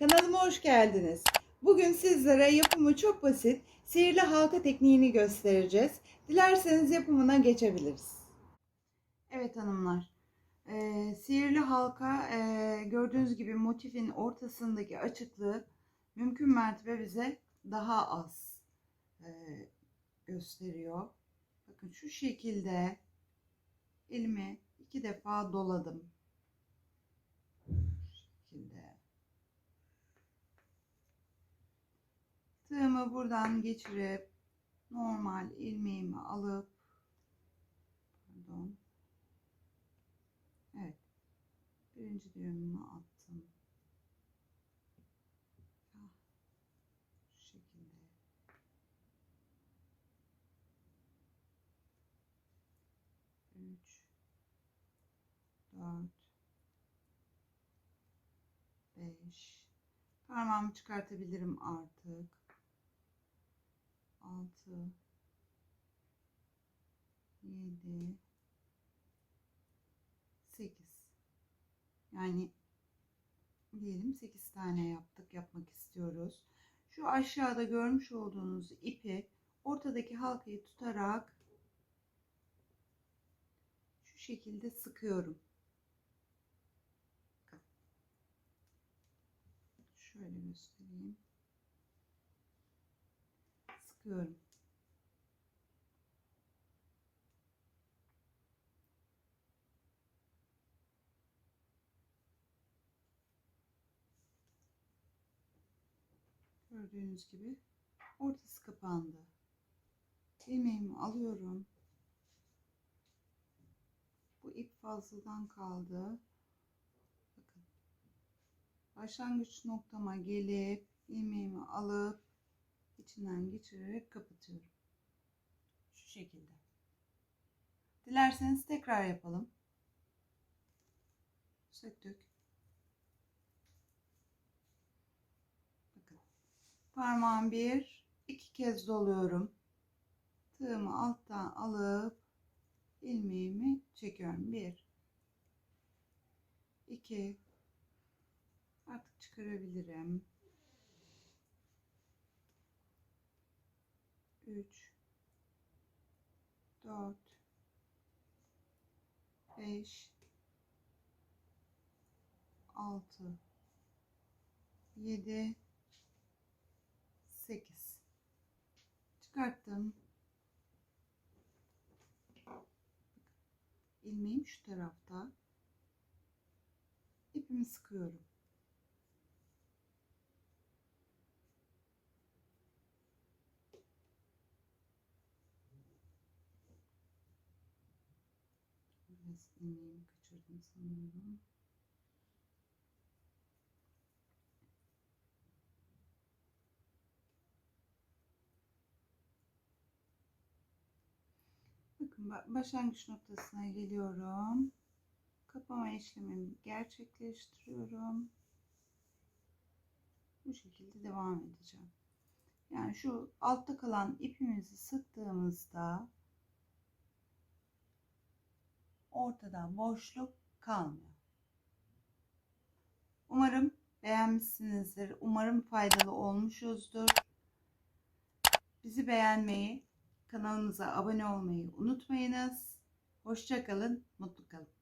Kanalıma hoş geldiniz. Bugün sizlere yapımı çok basit sihirli halka tekniğini göstereceğiz. Dilerseniz yapımına geçebiliriz. Evet hanımlar. Ee, sihirli halka e, gördüğünüz gibi motifin ortasındaki açıklığı mümkün mertebe bize daha az e, gösteriyor. Bakın şu şekilde elimi iki defa doladım. Şu şekilde. Tığımı buradan geçirip normal ilmeğimi alıp pardon. Evet. Birinci düğümümü attım. Ah, şekilde. Üç, dört, beş. Parmağımı çıkartabilirim artık. Altı, yedi, sekiz. Yani diyelim 8 tane yaptık yapmak istiyoruz. Şu aşağıda görmüş olduğunuz ipi ortadaki halkayı tutarak şu şekilde sıkıyorum. Şöyle göstereyim. Sıkıyorum. Gördüğünüz gibi ortası kapandı. Ilmeğimi alıyorum. Bu ip fazladan kaldı. Bakın. Başlangıç noktama gelip ilmeğimi alıp içinden geçirerek kapatıyorum. Şu şekilde. Dilerseniz tekrar yapalım. Söktük. Bakın. Parmağım bir, iki kez doluyorum. Tığımı alttan alıp ilmeğimi çekiyorum. Bir, iki, artık çıkarabilirim. Üç, dört, beş, altı, yedi, 8 çıkarttım. İlmeğim şu tarafta. İpimi sıkıyorum. Biraz ilmeğimi kaçırdım sanıyorum Bakın ba- başlangıç noktasına geliyorum. Kapama işlemimi gerçekleştiriyorum. Bu şekilde devam edeceğim. Yani şu altta kalan ipimizi sıktığımızda ortada boşluk kalmıyor. Umarım beğenmişsinizdir. Umarım faydalı olmuşuzdur. Bizi beğenmeyi, kanalımıza abone olmayı unutmayınız. Hoşça kalın, mutlu kalın.